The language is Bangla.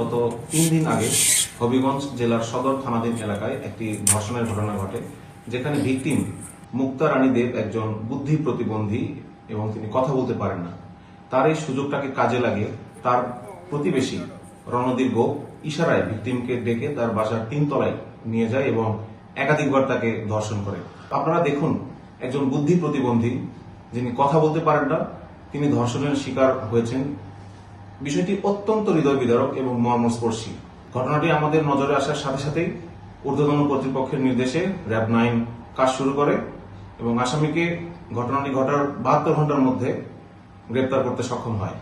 গত তিন দিন আগে হবিগঞ্জ জেলার সদর থানাধীন এলাকায় একটি ধর্ষণের ঘটনা ঘটে, যেখানে ভিকটিম মুক্তা রানী দেব একজন বুদ্ধি প্রতিবন্ধী এবং তিনি কথা বলতে পারেন না। তার এই সুযোগটাকে কাজে লাগিয়ে তার প্রতিবেশী রণদীর গোপ ইশারায় ভিকটিমকে ডেকে তার বাসার তিনতলায় নিয়ে যায় এবং একাধিকবার তাকে ধর্ষণ করে। আপনারা দেখুন, একজন বুদ্ধি প্রতিবন্ধী যিনি কথা বলতে পারেন না, তিনি ধর্ষণের শিকার হয়েছেন। বিষয়টি অত্যন্ত হৃদয় বিদারক এবং মর্মস্পর্শী ঘটনাটি আমাদের নজরে আসার সাথে সাথেই ঊর্ধ্বতন কর্তৃপক্ষের নির্দেশে র্যাব নাইন কাজ শুরু করে এবং আসামিকে ঘটনাটি ঘটার বাহাত্তর ঘণ্টার মধ্যে গ্রেপ্তার করতে সক্ষম হয়।